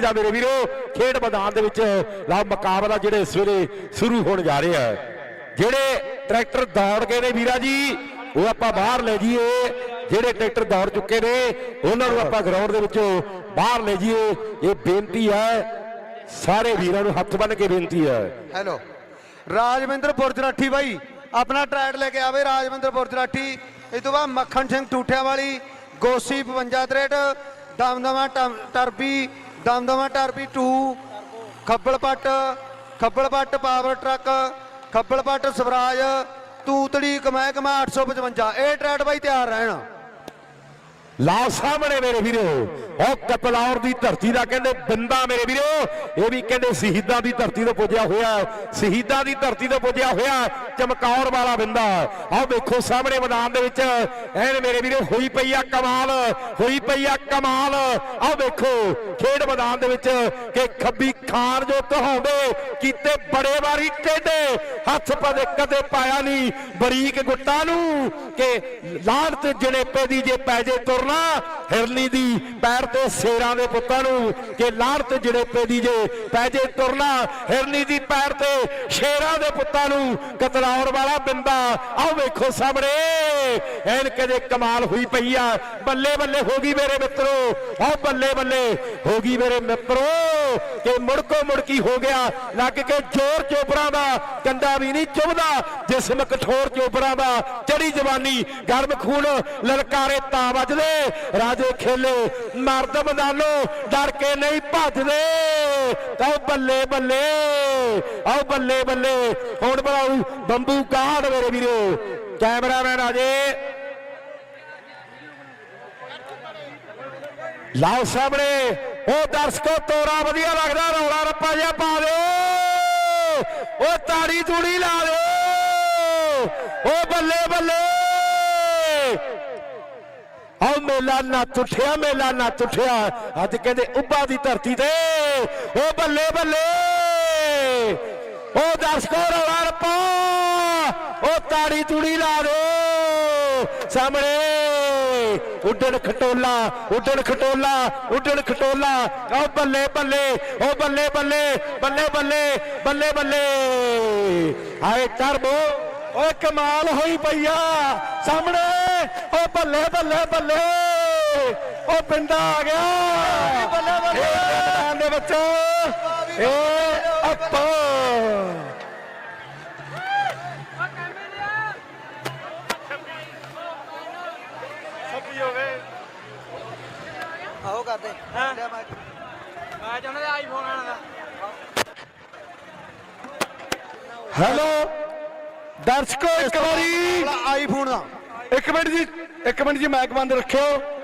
ਦਾ ਮੇਰੇ ਵੀਰੋ, ਖੇਡ ਮੈਦਾਨ ਦੇ ਵਿੱਚ ਲਾ ਮੁਕਾਬਲਾ ਜਿਹੜੇ ਸਵੇਰੇ ਸ਼ੁਰੂ ਹੋਣ ਜਾ ਰਿਹਾ ਹੈ। ਜਿਹੜੇ ਟਰੈਕਟਰ ਦੌੜ ਗਏ ਨੇ ਵੀਰਾ ਜੀ, ਉਹ ਆਪਾਂ ਬਾਹਰ ਲੈ ਜਾਈਏ। ਜਿਹੜੇ ਟਰੈਕਟਰ ਦੌੜ ਚੁੱਕੇ ਨੇ, ਉਹਨਾਂ ਨੂੰ ਆਪਾਂ ਗਰਾਊਂਡ ਦੇ ਵਿੱਚੋਂ ਬਾਹਰ ਲੈ ਜਾਈਏ। ਇਹ ਬੇਨਤੀ ਹੈ, ਸਾਰੇ ਵੀਰਾਂ ਨੂੰ ਹੱਥ ਬੰਨ ਕੇ ਬੇਨਤੀ ਹੈ। ਹੈਲੋ ਰਾਜਵਿੰਦਰ ਪੁਰਜਰਾਠੀ ਬਾਈ, ਆਪਣਾ ਟਰੈਡ ਲੈ ਕੇ ਆਵੇ ਰਾਜਵਿੰਦਰ ਪੁਰਜਰਾਠੀ। ਇਸ ਤੋਂ ਬਾਅਦ ਮੱਖਣ ਸਿੰਘ ਟੂਠਿਆਂ ਵਾਲੀ, ਗੋਸੀ 52 ਤਰੇਟ, ਦਮਦਮਾ ਟਮ- ਟਰਬੀ ਦਮਦਮਾ ਟਰਬੀ 2 ਖੱਬਲਪੱਟ ਖੱਬਲਪੱਟ ਪਾਵਰ ਟਰੱਕ ਖੱਬਲਪੱਟ ਸਵਰਾਜ, ਤੂਤੜੀ ਕਮੈ ਕਮਾ 855 ਇਹ ਟਰੈਡ ਬਾਈ ਤਿਆਰ ਰਹਿਣ। ਲਾਓ ਸਾਹਮਣੇ ਮੇਰੇ ਵੀਰੋ। ਉਹ ਕਤਲੌਰ ਦੀ ਧਰਤੀ ਦਾ ਕਹਿੰਦੇ ਬਿੰਦਾ ਮੇਰੇ ਵੀਰੋ। ਇਹ ਵੀ ਕਹਿੰਦੇ ਸ਼ਹੀਦਾਂ ਦੀ ਧਰਤੀ ਤੋਂ ਪੁੱਜਿਆ ਹੋਇਆ। ਸ਼ਹੀਦਾਂ ਦੀ ਧਰਤੀ ਤੋਂ ਪੁੱਜਿਆ ਹੋਇਆ ਚਮਕੌਰ ਵਾਲਾ ਬਿੰਦਾ। ਆਹ ਵੇਖੋ ਸਾਹਮਣੇ ਮੈਦਾਨ ਦੇ ਵਿੱਚ। ਐਨ ਮੇਰੇ ਵੀਰੋ, ਹੋਈ ਪਈ ਆ ਕਮਾਲ, ਹੋਈ ਪਈ ਆ ਕਮਾਲ। ਆਹ ਵੇਖੋ, ਖੇਡ ਮੈਦਾਨ ਦੇ ਵਿੱਚ ਕਿ ਖੱਬੀ ਖਾਨ ਜੋ ਕਹਾਉਂਦੇ ਕੀਤੇ ਬੜੇ ਵਾਰੀ ਟੇਡੇ। ਹੱਥ ਪਦੇ ਕਦੇ ਪਾਇਆ ਨਹੀਂ। ਬਰੀਕ ਗੁੱਟਾਂ ਨੂੰ ਕਿ ਲਾਹਣਤ ਜਣੇਪੇ ਦੀ ਜੇ ਪੈ ਜੇ ਤੁਰ ਤੁਰਨਾ ਹਿਰਨੀ ਦੀ ਪੈਰ ਤੇ ਸ਼ੇਰਾਂ ਦੇ ਪੁੱਤਾਂ ਨੂੰ ਕਿ ਲਾਹਣਤ ਜਣੇਪੇ ਦੀ ਜੇ ਪੈ ਤੁਰਨਾ, ਹਿਰਨੀ ਦੀ ਪੈਰ ਤੇ ਸ਼ੇਰਾਂ ਦੇ ਪੁੱਤਾਂ ਨੂੰ ਕਤਲੌਰ ਵਾਲਾ ਬਿੰਦਾ ਆਹ ਵੇਖੋ ਸਾਹਮਣੇ ਐਨ ਕਦੇ ਕਮਾਲ ਹੋਈ ਪਈ ਆ ਬੱਲੇ ਬੱਲੇ ਹੋ ਗਈ ਮੇਰੇ ਮਿੱਤਰੋ ਆਹ ਬੱਲੇ ਬੱਲੇ ਹੋ ਗਈ ਮੇਰੇ ਮਿੱਤਰੋ। ਕਿ ਮੁੜਕੋ ਮੁੜਕੀ ਹੋ ਗਿਆ? ਲੱਗ ਕੇ ਜ਼ੋਰ ਚੋਪਰਾਂ ਦਾ ਕੰਡਾ ਵੀ ਨਹੀਂ ਚੁਭਦਾ ਜਿਸਮ ਕਠੋਰ ਚੋਪਰਾਂ ਦਾ। ਚੜੀ ਜਵਾਨੀ, ਗਰਮ ਖੂਨ, ਲਲਕਾਰੇ ਤਾਂ ਵੱਜਦੇ। ਰਾਜੇ ਖੇਲੇ, ਮਰਦ ਮੈਦਾਨੋਂ, ਡਰ ਕੇ ਨਹੀਂ ਭੱਜਦੇ। ਤਾਂ ਬੱਲੇ ਬੱਲੇ ਆਓ ਬੱਲੇ ਬੱਲੇ। ਹੁਣ ਬਣਾਉ ਬੰਬੂ ਕਾੜ ਮੇਰੇ ਵੀਰੋ। ਕੈਮਰਾਮੈਨ ਰਾਜੇ ਲਾਓ ਸਾਹਮਣੇ। ਉਹ ਦਰਸ਼ਕੋ, ਤੋਰਾ ਵਧੀਆ ਲੱਗਦਾ, ਰੌਲਾ ਰੱਪਾ ਜਿਹਾ ਪਾ ਦਿਓ। ਉਹ ਤਾੜੀ ਤੂੜੀ ਲਾ ਦਿਓ। ਉਹ ਬੱਲੇ ਬੱਲੇ। ਆਹ ਮੇਲਾ ਨਾ ਟੁੱਟਿਆ ਮੇਲਾ ਨਾ ਟੁੱਟਿਆ ਅੱਜ ਕਹਿੰਦੇ ਉੱਬਾ ਦੀ ਧਰਤੀ ਤੇ। ਉਹ ਬੱਲੇ ਬੱਲੇ। ਉਹ ਦਰਸ਼ਕੋ, ਰੌਲਾ ਰੱਪਾ। ਉਹ ਤਾੜੀ ਤੂੜੀ ਲਾ ਦਿਓ। ਸਾਹਮਣੇ ਉੱਡਣ ਖਟੋਲਾ ਉੱਡਣ ਖਟੋਲਾ ਉੱਡਣ ਖਟੋਲਾ। ਉਹ ਬੱਲੇ ਬੱਲੇ ਉਹ ਬੱਲੇ ਬੱਲੇ ਬੱਲੇ ਬੱਲੇ ਬੱਲੇ ਬੱਲੇ। ਆਏ ਟਰਬੋ ਓਏ ਕਮਾਲ ਹੋਈ ਪਈਆ ਸਾਹਮਣੇ ਉਹ ਬੱਲੇ ਬੱਲੇ ਬੱਲੇ। ਉਹ ਪਿੰਡਾ ਆ ਗਿਆ। ਬੱਲੇ ਬੱਲੇ ਦੇ ਵਿੱਚ ਇਹ ਆਹੋ ਕਰਦੇ। ਮੈਂ ਚਾਹੁੰਦਾ ਤੇ ਆਈਫੋਨ ਆਣਾ ਦਾ। ਹੈਲੋ ਦਰਸ਼ਕੋ ਇੱਕ ਵਾਰੀ। ਆਈਫੋਨ ਦਾ। ਇੱਕ ਮਿੰਟ ਜੀ ਇੱਕ ਮਿੰਟ ਜੀ ਮਾਈਕ ਬੰਦ ਰੱਖਿਓ।